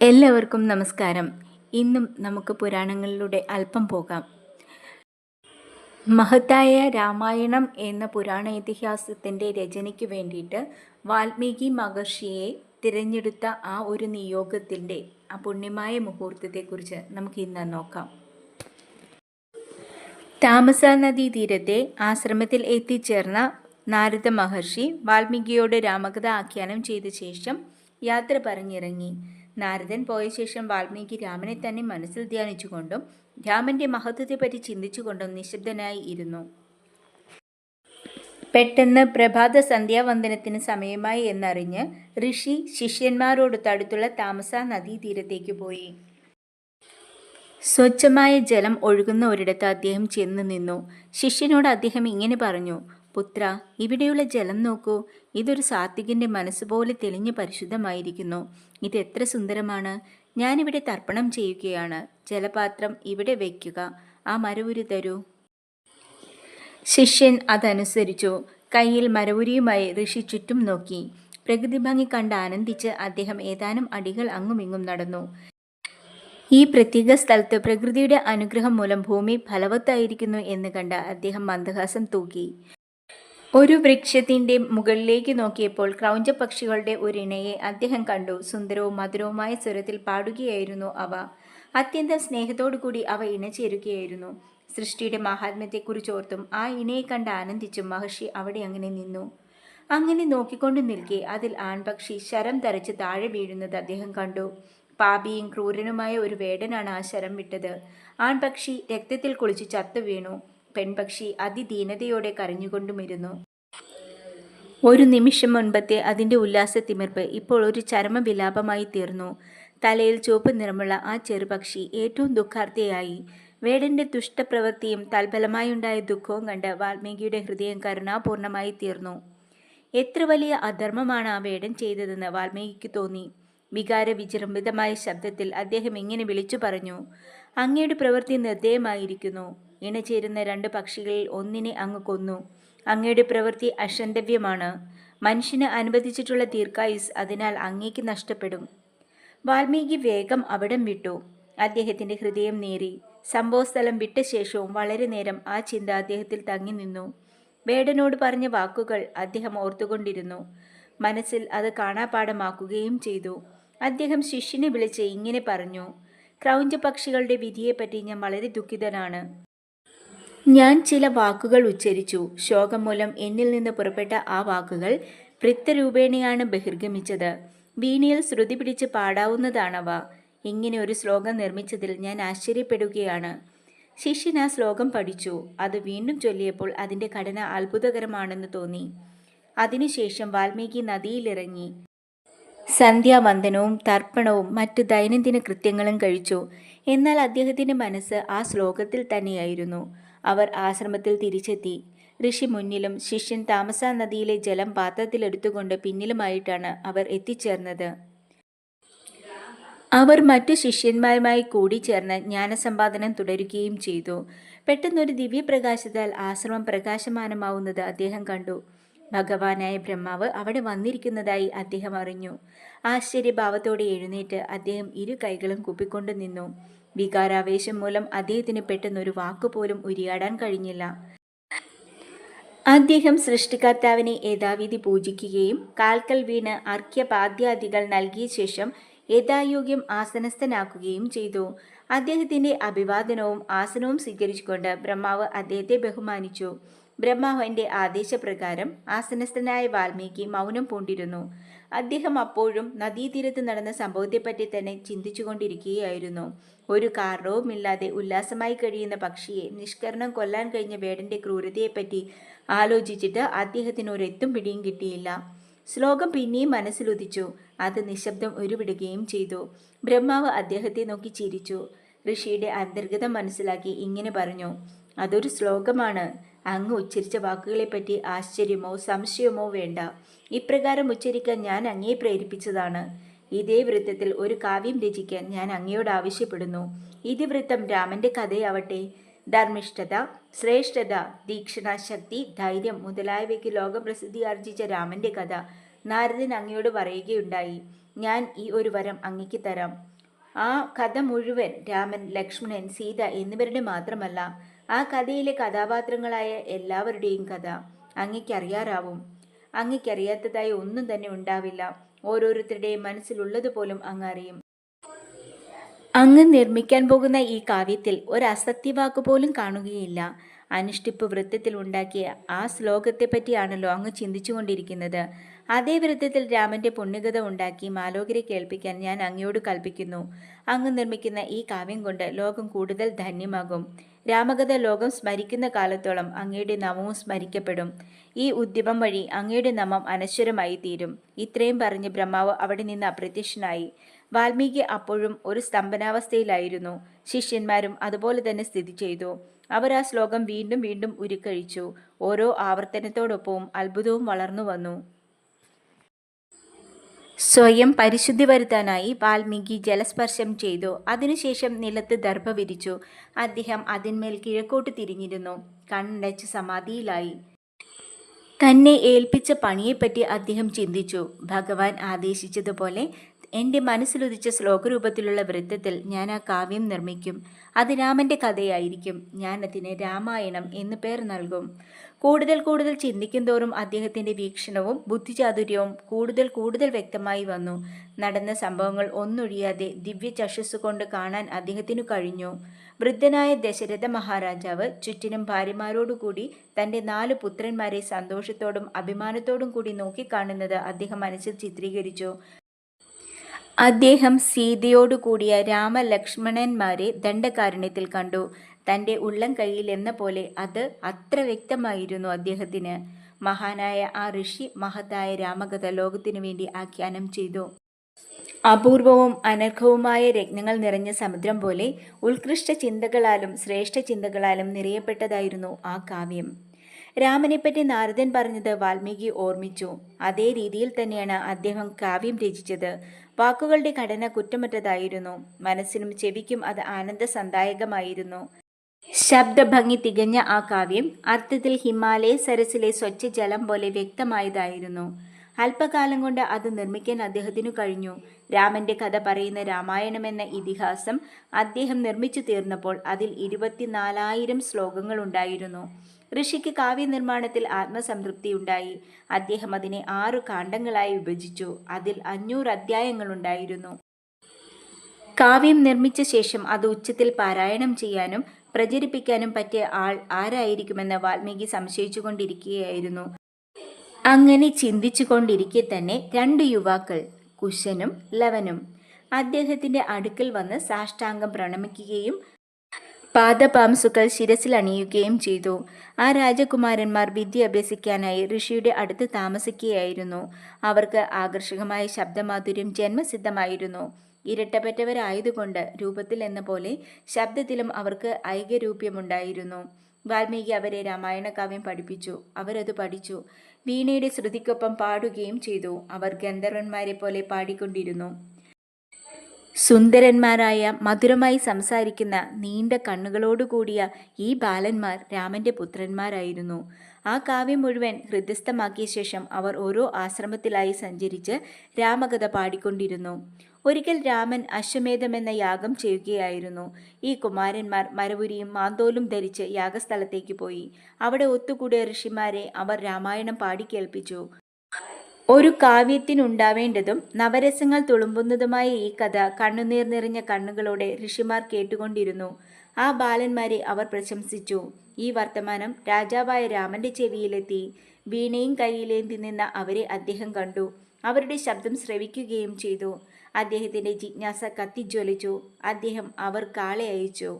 എല്ലാവർക്കും നമസ്കാരം. ഇന്നും നമുക്ക് പുരാണങ്ങളിലൂടെ അല്പം പോകാം. മഹത്തായ രാമായണം എന്ന പുരാണ ഇതിഹാസത്തിന്റെ രചനയ്ക്ക് വേണ്ടിയിട്ട് വാൽമീകി മഹർഷിയെ തിരഞ്ഞെടുത്ത ആ ഒരു നിയോഗത്തിന്റെ ആ പുണ്യമായ മുഹൂർത്തത്തെക്കുറിച്ച് നമുക്ക് ഇന്ന് നോക്കാം. താമസ നദീ തീരത്തെ ആശ്രമത്തിൽ എത്തിച്ചേർന്ന നാരദ മഹർഷി വാൽമീകിയോട് രാമകഥ ആഖ്യാനം ചെയ്ത ശേഷം യാത്ര പറഞ്ഞിറങ്ങി. നാരദൻ പോയ ശേഷം വാൽമീകി രാമനെ തന്നെ മനസ്സിൽ ധ്യാനിച്ചുകൊണ്ടും രാമന്റെ മഹത്വത്തെപ്പറ്റി ചിന്തിച്ചുകൊണ്ടും നിശബ്ദനായി ഇരുന്നു. പെട്ടെന്ന് പ്രഭാത സന്ധ്യാവന്ദനത്തിന് സമയമായി എന്നറിഞ്ഞ് ഋഷി ശിഷ്യന്മാരോട് തടുത്തുള്ള താമസ നദീതീരത്തേക്ക് പോയി. സ്വച്ഛമായ ജലം ഒഴുകുന്ന ഒരിടത്ത് അദ്ദേഹം ചെന്ന് നിന്നു. ശിഷ്യനോട് അദ്ദേഹം ഇങ്ങനെ പറഞ്ഞു പുത്ര ഇവിടെയുള്ള ജലം നോക്കൂ. ഇതൊരു സാത്വികന്റെ മനസ്സ് പോലെ തെളിഞ്ഞ് പരിശുദ്ധമായിരിക്കുന്നു. ഇത് എത്ര സുന്ദരമാണ്. ഞാനിവിടെ തർപ്പണം ചെയ്യുകയാണ്. ജലപാത്രം ഇവിടെ വയ്ക്കുക. ആ മരവുരി തരൂ. ശിഷ്യൻ അതനുസരിച്ചു. കയ്യിൽ മരവുരിയുമായി ഋഷി ചുറ്റും നോക്കി. പ്രകൃതി ഭംഗി കണ്ട് ആനന്ദിച്ച് അദ്ദേഹം ഏതാനും അടികൾ അങ്ങുമിങ്ങും നടന്നു. ഈ പ്രത്യേക സ്ഥലത്ത് പ്രകൃതിയുടെ അനുഗ്രഹം മൂലം ഭൂമി ഫലവത്തായിരിക്കുന്നു എന്ന് കണ്ട് അദ്ദേഹം മന്ദഹാസം തൂക്കി ഒരു വൃക്ഷത്തിന്റെ മുകളിലേക്ക് നോക്കിയപ്പോൾ ക്രൗഞ്ച പക്ഷികളുടെ ഒരിണയെ അദ്ദേഹം കണ്ടു. സുന്ദരവും മധുരവുമായ സ്വരത്തിൽ പാടുകയായിരുന്നു അവ. അത്യന്തം സ്നേഹത്തോടുകൂടി അവ ഇണചേരുകയായിരുന്നു. സൃഷ്ടിയുടെ മഹാത്മ്യത്തെക്കുറിച്ച് ഓർത്തും ആ ഇണയെ കണ്ട് ആനന്ദിച്ചും മഹർഷി അവിടെ അങ്ങനെ നിന്നു. അങ്ങനെ നോക്കിക്കൊണ്ട് നിൽക്കെ അതിൽ ആൺപക്ഷി ശരം തരച്ച് താഴെ വീഴുന്നത് അദ്ദേഹം കണ്ടു. പാപിയും ക്രൂരനുമായ ഒരു വേടനാണ് ആ ശരം വിട്ടത്. ആൺപക്ഷി രക്തത്തിൽ കുളിച്ച് ചത്തു വീണു. പെൺപക്ഷി അതിദീനതയോടെ കരഞ്ഞുകൊണ്ടുമിരുന്നു. ഒരു നിമിഷം മുൻപത്തെ അതിന്റെ ഉല്ലാസത്തിമിർപ്പ് ഇപ്പോൾ ഒരു ചരമവിലാപമായി തീർന്നു. തലയിൽ ചുവപ്പ് നിറമുള്ള ആ ചെറുപക്ഷി ഏറ്റവും ദുഃഖാർത്ഥിയായി വേടന്റെ ദുഷ്ടപ്രവൃത്തിയും തൽഫലമായുണ്ടായ ദുഃഖവും കണ്ട് വാൽമീകിയുടെ ഹൃദയം കരുണാപൂർണമായി തീർന്നു. എത്ര വലിയ അധർമ്മമാണ് ആ വേടൻ ചെയ്തതെന്ന് വാൽമീകിക്ക് തോന്നി. വികാര വിജൃംഭിതമായ ശബ്ദത്തിൽ അദ്ദേഹം ഇങ്ങനെ വിളിച്ചു പറഞ്ഞു അങ്ങയുടെ പ്രവൃത്തി നിർദ്ദയമായിരിക്കുന്നു. ഇണചേരുന്ന രണ്ട് പക്ഷികളിൽ ഒന്നിനെ അങ്ങ് കൊന്നു. അങ്ങയുടെ പ്രവൃത്തി അക്ഷന്തവ്യമാണ് മനുഷ്യന് അനുവദിച്ചിട്ടുള്ള ദീർഘായുസ് അതിനാൽ അങ്ങേക്ക് നഷ്ടപ്പെടും. വാൽമീകി വേഗം അവിടം വിട്ടു. അദ്ദേഹത്തിന്റെ ഹൃദയം നേറി. സംഭവസ്ഥലം വിട്ട ശേഷവും വളരെ നേരം ആ ചിന്ത അദ്ദേഹത്തിൽ തങ്ങി നിന്നു. വേടനോട് പറഞ്ഞ വാക്കുകൾ അദ്ദേഹം ഓർത്തുകൊണ്ടിരുന്നു. മനസ്സിൽ അത് കാണാപാഠമാക്കുകയും ചെയ്തു. അദ്ദേഹം ശിഷ്യനെ വിളിച്ച് ഇങ്ങനെ പറഞ്ഞു. ക്രൗഞ്ച പക്ഷികളുടെ വിധിയെപ്പറ്റി ഞാൻ വളരെ ദുഃഖിതനാണ്. ഞാൻ ചില വാക്കുകൾ ഉച്ചരിച്ചു. ശോകം മൂലം എന്നിൽ നിന്ന് പുറപ്പെട്ട ആ വാക്കുകൾ വൃത്തരൂപേണയാണ് ബഹിർഗമിച്ചത്. വീണയിൽ ശ്രുതി പിടിച്ച് പാടാവുന്നതാണവ. ഇങ്ങനെ ഒരു ശ്ലോകം നിർമ്മിച്ചതിൽ ഞാൻ ആശ്ചര്യപ്പെടുകയാണ്. ശിഷ്യൻ ആ ശ്ലോകം പഠിച്ചു. അത് വീണ്ടും ചൊല്ലിയപ്പോൾ അതിന്റെ ഘടന അത്ഭുതകരമാണെന്ന് തോന്നി. അതിനുശേഷം വാൽമീകി നദിയിലിറങ്ങി. സന്ധ്യാവന്ദനവും തർപ്പണവും മറ്റു ദൈനംദിന കൃത്യങ്ങളും കഴിച്ചു. എന്നാൽ അദ്ദേഹത്തിന്റെ മനസ്സ് ആ ശ്ലോകത്തിൽ തന്നെയായിരുന്നു. അവർ ആശ്രമത്തിൽ തിരിച്ചെത്തി. ഋഷി മുന്നിലും ശിഷ്യൻ താമസ നദിയിലെ ജലം പാത്രത്തിലെടുത്തുകൊണ്ട് പിന്നിലുമായിട്ടാണ് അവർ എത്തിച്ചേർന്നത്. അവർ മറ്റു ശിഷ്യന്മാരുമായി കൂടിച്ചേർന്ന് ജ്ഞാനസമ്പാദനം തുടരുകയും ചെയ്തു. പെട്ടെന്നൊരു ദിവ്യപ്രകാശത്താൽ ആശ്രമം പ്രകാശമാനമാവുന്നത് അദ്ദേഹം കണ്ടു. ഭഗവാനായ ബ്രഹ്മാവ് അവിടെ വന്നിരിക്കുന്നതായി അദ്ദേഹം അറിഞ്ഞു. ആശ്ചര്യഭാവത്തോടെ എഴുന്നേറ്റ് അദ്ദേഹം ഇരു കൈകളും കുപ്പിക്കൊണ്ടു നിന്നു. വികാരാവേശം മൂലം അദ്ദേഹത്തിന് പെട്ടെന്നൊരു വാക്കുപോലും ഉരിയാടാൻ കഴിഞ്ഞില്ല. അദ്ദേഹം സൃഷ്ടികർത്താവിനെ യഥാവിധി പൂജിക്കുകയും കാൽക്കൽ വീണ് അർഘ്യപാദ്യാദികൾ നൽകിയ ശേഷം യഥായോഗ്യം ആസനസ്ഥനാക്കുകയും ചെയ്തു. അദ്ദേഹത്തിന്റെ അഭിവാദനവും ആസനവും സ്വീകരിച്ചുകൊണ്ട് ബ്രഹ്മാവ് അദ്ദേഹത്തെ ബഹുമാനിച്ചു. ബ്രഹ്മാവിന്റെ ആദേശപ്രകാരം ആസനസ്ഥനായ വാൽമീകി മൗനം പൂണ്ടിരുന്നു. അദ്ദേഹം അപ്പോഴും നദീതീരത്ത് നടന്ന സംഭവത്തെപ്പറ്റി തന്നെ ചിന്തിച്ചുകൊണ്ടിരിക്കുകയായിരുന്നു. ഒരു കാരണവുമില്ലാതെ ഉല്ലാസമായി കഴിയുന്ന പക്ഷിയെ നിഷ്കരണം കൊല്ലാൻ കഴിഞ്ഞ വേടന്റെ ക്രൂരതയെപ്പറ്റി ആലോചിച്ചിട്ട് അദ്ദേഹത്തിന് ഒരെത്തും പിടിയും കിട്ടിയില്ല. ശ്ലോകം പിന്നെയും മനസ്സിലുദിച്ചു. അത് നിശബ്ദം ഉരുവിടുകയും ചെയ്തു. ബ്രഹ്മാവ് അദ്ദേഹത്തെ നോക്കി ചിരിച്ചു. ഋഷിയുടെ അന്തർഗതം മനസ്സിലാക്കി ഇങ്ങനെ പറഞ്ഞു. അതൊരു ശ്ലോകമാണ്. അങ്ങ് ഉച്ചരിച്ച വാക്കുകളെപ്പറ്റി ആശ്ചര്യമോ സംശയമോ വേണ്ട. ഇപ്രകാരം ഉച്ചരിക്കാൻ ഞാൻ അങ്ങേ പ്രേരിപ്പിച്ചതാണ്. ഇതേ വൃത്തത്തിൽ ഒരു കാവ്യം രചിക്കാൻ ഞാൻ അങ്ങയോട് ആവശ്യപ്പെടുന്നു. ഇതിവൃത്തം രാമന്റെ കഥയാവട്ടെ. ധർമ്മിഷ്ഠത ശ്രേഷ്ഠത ദീക്ഷണ ശക്തി ധൈര്യം മുതലായവയ്ക്ക് ലോകപ്രസിദ്ധി ആർജിച്ച രാമന്റെ കഥ നാരദൻ അങ്ങയോട് പറയുകയുണ്ടായി. ഞാൻ ഈ ഒരു വരം അങ്ങയ്ക്ക് തരാം. ആ കഥ മുഴുവൻ രാമൻ ലക്ഷ്മണൻ സീത എന്നിവരുടെ മാത്രമല്ല ആ കഥയിലെ കഥാപാത്രങ്ങളായ എല്ലാവരുടെയും കഥ അങ്ങയ്ക്കറിയാറാവും അങ്ങയ്ക്കറിയാത്തതായി ഒന്നും തന്നെ ഉണ്ടാവില്ല. ഓരോരുത്തരുടെയും മനസ്സിലുള്ളതുപോലും അങ്ങ് അറിയും. അങ്ങ് നിർമ്മിക്കാൻ പോകുന്ന ഈ കാവ്യത്തിൽ ഒരു അസത്യവാക്ക് പോലും കാണുകയില്ല. അനുഷ്ഠിപ്പ് വൃത്തത്തിൽ ഉണ്ടാക്കിയ ആ ശ്ലോകത്തെ പറ്റിയാണല്ലോ അങ്ങ് ചിന്തിച്ചുകൊണ്ടിരിക്കുന്നത്. അതേ വൃത്തത്തിൽ രാമന്റെ പുണ്യകഥ ഉണ്ടാക്കി മാലോകരെ കേൾപ്പിക്കാൻ ഞാൻ അങ്ങയോട് കൽപ്പിക്കുന്നു. അങ്ങ് നിർമ്മിക്കുന്ന ഈ കാവ്യം കൊണ്ട് ലോകം കൂടുതൽ ധന്യമാകും. രാമകഥ ലോകം സ്മരിക്കുന്ന കാലത്തോളം അങ്ങയുടെ നാമവും സ്മരിക്കപ്പെടും. ഈ ഉദ്യമം വഴി അങ്ങയുടെ നാമം അനശ്വരമായി തീരും ഇത്രയും പറഞ്ഞ് ബ്രഹ്മാവ് അവിടെ നിന്ന് അപ്രത്യക്ഷനായി. വാൽമീകി അപ്പോഴും ഒരു സ്തംഭനാവസ്ഥയിലായിരുന്നു. ശിഷ്യന്മാരും അതുപോലെ തന്നെ സ്ഥിതി ചെയ്തു. അവർ ആ ശ്ലോകം വീണ്ടും വീണ്ടും ഉരുക്കഴിച്ചു. ഓരോ ആവർത്തനത്തോടൊപ്പവും അത്ഭുതവും വളർന്നു വന്നു. സ്വയം പരിശുദ്ധി വരുത്താനായി വാൽമീകി ജലസ്പർശം ചെയ്തു. അതിനുശേഷം നിലത്ത് ദർഭ വിരിച്ചു. അദ്ദേഹം അതിന്മേൽ കിഴക്കോട്ട് തിരിഞ്ഞിരുന്നു. കണ്ണടച്ച് സമാധിയിലായി. തന്നെ ഏൽപ്പിച്ച പണിയെപ്പറ്റി അദ്ദേഹം ചിന്തിച്ചു. ഭഗവാൻ ആദേശിച്ചതുപോലെ എന്റെ മനസ്സിലുദിച്ച ശ്ലോകരൂപത്തിലുള്ള വൃത്തത്തിൽ ഞാൻ ആ കാവ്യം നിർമ്മിക്കും. അത് രാമന്റെ കഥയായിരിക്കും. ഞാൻ അതിന് രാമായണം എന്ന് പേർ നൽകും. കൂടുതൽ കൂടുതൽ ചിന്തിക്കും തോറും അദ്ദേഹത്തിന്റെ വീക്ഷണവും ബുദ്ധിചാതുര്യവും കൂടുതൽ കൂടുതൽ വ്യക്തമായി വന്നു. നടന്ന സംഭവങ്ങൾ ഒന്നൊഴിയാതെ ദിവ്യ ചഷസ് കൊണ്ട് കാണാൻ അദ്ദേഹത്തിനു കഴിഞ്ഞു. വൃദ്ധനായ ദശരഥ മഹാരാജാവ് ചുറ്റിനും ഭാര്യമാരോടുകൂടി തന്റെ നാല് പുത്രന്മാരെ സന്തോഷത്തോടും അഭിമാനത്തോടും കൂടി നോക്കിക്കാണുന്നത് അദ്ദേഹം മനസ്സിൽ ചിത്രീകരിച്ചു. അദ്ദേഹം സീതയോടുകൂടിയ രാമലക്ഷ്മണന്മാരെ ദണ്ഡകാരുണ്യത്തിൽ കണ്ടു. തന്റെ ഉള്ളം കൈയിൽ എന്ന പോലെ അത് അത്ര വ്യക്തമായിരുന്നു അദ്ദേഹത്തിന്. മഹാനായ ആ ഋഷി മഹത്തായ രാമകഥ ലോകത്തിനു വേണ്ടി ആഖ്യാനം ചെയ്തു. അപൂർവവും അനർഘവുമായ രത്നങ്ങൾ നിറഞ്ഞ സമുദ്രം പോലെ ഉത്കൃഷ്ട ചിന്തകളാലും ശ്രേഷ്ഠ ചിന്തകളാലും നിറയപ്പെട്ടതായിരുന്നു ആ കാവ്യം. രാമനെപ്പറ്റി നാരദൻ പറഞ്ഞത് വാൽമീകി ഓർമ്മിച്ചു. അതേ രീതിയിൽ തന്നെയാണ് അദ്ദേഹം കാവ്യം രചിച്ചത്. വാക്കുകളുടെ ഘടന കുറ്റമറ്റതായിരുന്നു. മനസ്സിനും ചെവിക്കും അത് ആനന്ദസന്ദായകമായിരുന്നു ശബ്ദഭംഗി തികഞ്ഞ ആ കാവ്യം അർത്ഥത്തിൽ ഹിമാലയ സരസിലെ സ്വച്ഛ ജലം പോലെ വ്യക്തമായതായിരുന്നു. അല്പകാലം കൊണ്ട് അത് നിർമ്മിക്കാൻ അദ്ദേഹത്തിനു കഴിഞ്ഞു. രാമന്റെ കഥ പറയുന്ന രാമായണം എന്ന ഇതിഹാസം അദ്ദേഹം നിർമ്മിച്ചു തീർന്നപ്പോൾ അതിൽ ഇരുപത്തിനാലായിരം ശ്ലോകങ്ങൾ ഉണ്ടായിരുന്നു. ഋഷിക്ക് കാവ്യനിർമ്മാണത്തിൽ ആത്മസംതൃപ്തി ഉണ്ടായി അദ്ദേഹം അതിനെ ആറു കാണ്ഡങ്ങളായി വിഭജിച്ചു. അതിൽ അഞ്ഞൂറ് അധ്യായങ്ങളുണ്ടായിരുന്നു. കാവ്യം നിർമ്മിച്ച ശേഷം അത് ഉച്ചത്തിൽ പാരായണം ചെയ്യാനും പ്രചരിപ്പിക്കാനും പറ്റിയ ആൾ ആരായിരിക്കുമെന്ന് വാൽമീകി സംശയിച്ചുകൊണ്ടിരിക്കുകയായിരുന്നു. അങ്ങനെ ചിന്തിച്ചു കൊണ്ടിരിക്കെ തന്നെ രണ്ട് യുവാക്കൾ കുശനും ലവനും അദ്ദേഹത്തിന്റെ അടുക്കൽ വന്ന് സാഷ്ടാംഗം പ്രണമിക്കുകയും പാദപാംസുകൾ ശിരസിൽ അണിയുകയും ചെയ്തു. ആ രാജകുമാരന്മാർ വിദ്യ അഭ്യസിക്കാനായി ഋഷിയുടെ അടുത്ത് താമസിക്കുകയായിരുന്നു. അവർക്ക് ആകർഷകമായ ശബ്ദമാധുര്യം ജന്മസിദ്ധമായിരുന്നു. ഇരട്ടപ്പെട്ടവരായതുകൊണ്ട് രൂപത്തിൽ എന്ന പോലെ ശബ്ദത്തിലും അവർക്ക് ഐകരൂപ്യമുണ്ടായിരുന്നു. വാൽമീകി അവരെ രാമായണ കാവ്യം പഠിപ്പിച്ചു. അവരത് പഠിച്ചു. വീണയുടെ ശ്രുതിക്കൊപ്പം പാടുകയും ചെയ്തു. അവർ ഗന്ധർവന്മാരെ പോലെ പാടിക്കൊണ്ടിരുന്നു. സുന്ദരന്മാരായ മധുരമായി സംസാരിക്കുന്ന നീണ്ട കണ്ണുകളോടുകൂടിയ ഈ ബാലന്മാർ രാമന്റെ പുത്രന്മാരായിരുന്നു. ആ കാവ്യം മുഴുവൻ ഹൃദയസ്ഥമാക്കിയ ശേഷം അവർ ഓരോ ആശ്രമത്തിലായി സഞ്ചരിച്ച് രാമകഥ പാടിക്കൊണ്ടിരുന്നു. ഒരിക്കൽ രാമൻ അശ്വമേധമെന്ന യാഗം ചെയ്യുകയായിരുന്നു. ഈ കുമാരന്മാർ മരവുരിയും മാന്തോലും ധരിച്ച് യാഗസ്ഥലത്തേക്ക് പോയി. അവിടെ ഒത്തുകൂടിയ ഋഷിമാരെ അവർ രാമായണം പാടിക്കേൾപ്പിച്ചു ഒരു കാവ്യത്തിനുണ്ടാവേണ്ടതും നവരസങ്ങൾ തുളുമ്പുന്നതുമായ ഈ കഥ കണ്ണുനീർ നിറഞ്ഞ കണ്ണുകളോടെ ഋഷിമാർ കേട്ടുകൊണ്ടിരുന്നു. ആ ബാലന്മാരെ അവർ പ്രശംസിച്ചു. ഈ വർത്തമാനം രാജാവായ രാമന്റെ ചെവിയിലെത്തി. വീണയും കൈയിലേന്തി നിന്ന അവരെ അദ്ദേഹം കണ്ടു. അവരുടെ ശബ്ദം ശ്രവിക്കുകയും ചെയ്തു. അദ്ദേഹത്തിന്റെ ജിജ്ഞാസ കത്തിജ്വലിച്ചു. അദ്ദേഹം അവർ കാളെ അയച്ചു.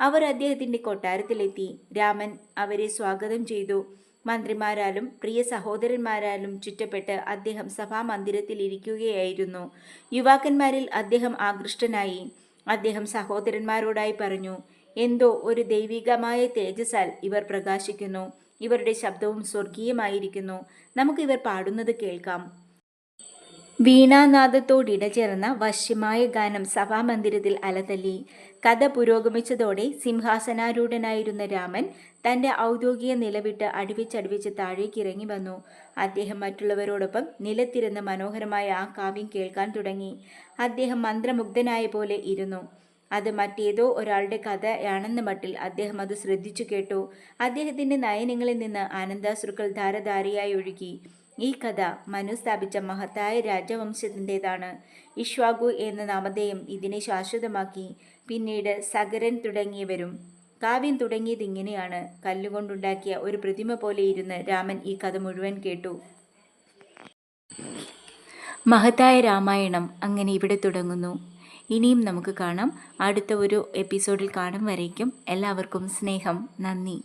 അവർ അദ്ദേഹത്തിന്റെ കൊട്ടാരത്തിലെത്തി. രാമൻ അവരെ സ്വാഗതം ചെയ്തു. മന്ത്രിമാരാലും പ്രിയ സഹോദരന്മാരാലും ചുറ്റപ്പെട്ട് അദ്ദേഹം സഭാമന്ദിരത്തിൽ ഇരിക്കുകയായിരുന്നു യുവാക്കന്മാരിൽ അദ്ദേഹം ആകൃഷ്ടനായി. അദ്ദേഹം സഹോദരന്മാരോടായി പറഞ്ഞു എന്തോ ഒരു ദൈവികമായ തേജസാൽ ഇവർ പ്രകാശിക്കുന്നു. ഇവരുടെ ശബ്ദവും സ്വർഗീയമായിരിക്കുന്നു. നമുക്ക് ഇവർ പാടുന്നത് കേൾക്കാം. വീണാനാദത്തോടിടചേർന്ന വശ്യമായ ഗാനം സഭാമന്ദിരത്തിൽ അലതല്ലി. കഥ പുരോഗമിച്ചതോടെ സിംഹാസനാരൂഢനായിരുന്ന രാമൻ തന്റെ ഔദ്യോഗിക നിലവിട്ട് അടിവിച്ചടിവിച്ച് താഴേക്ക് ഇറങ്ങി വന്നു. അദ്ദേഹം മറ്റുള്ളവരോടൊപ്പം നിലത്തിരുന്ന മനോഹരമായ ആ കാവ്യം കേൾക്കാൻ തുടങ്ങി. അദ്ദേഹം മന്ത്രമുഗ്ധനായ പോലെ ഇരുന്നു. അത് മറ്റേതോ ഒരാളുടെ കഥയാണെന്ന മട്ടിൽ അദ്ദേഹം അത് ശ്രദ്ധിച്ചു കേട്ടു. അദ്ദേഹത്തിന്റെ നയനങ്ങളിൽ നിന്ന് ആനന്ദാശ്രുക്കൾ ധാരധാരയായി ഒഴുകി. ഈ കഥ മനു സ്ഥാപിച്ച മഹത്തായ രാജവംശത്തിന്റെതാണ്. ഇഷ്വാഗു എന്ന നാമധേയം ഇതിനെ ശാശ്വതമാക്കി. പിന്നീട് സഗരൻ തുടങ്ങിയവരും കാവ്യം തുടങ്ങിയത് ഇങ്ങനെയാണ്. കല്ലുകൊണ്ടുണ്ടാക്കിയ ഒരു പ്രതിമ പോലെ ഇരുന്ന് രാമൻ ഈ കഥ മുഴുവൻ കേട്ടു. മഹത്തായ രാമായണം അങ്ങനെ ഇവിടെ തുടങ്ങുന്നു. ഇനിയും നമുക്ക് കാണാം. അടുത്ത ഒരു എപ്പിസോഡിൽ കാണും വരേക്കും. എല്ലാവർക്കും സ്നേഹം. നന്ദി.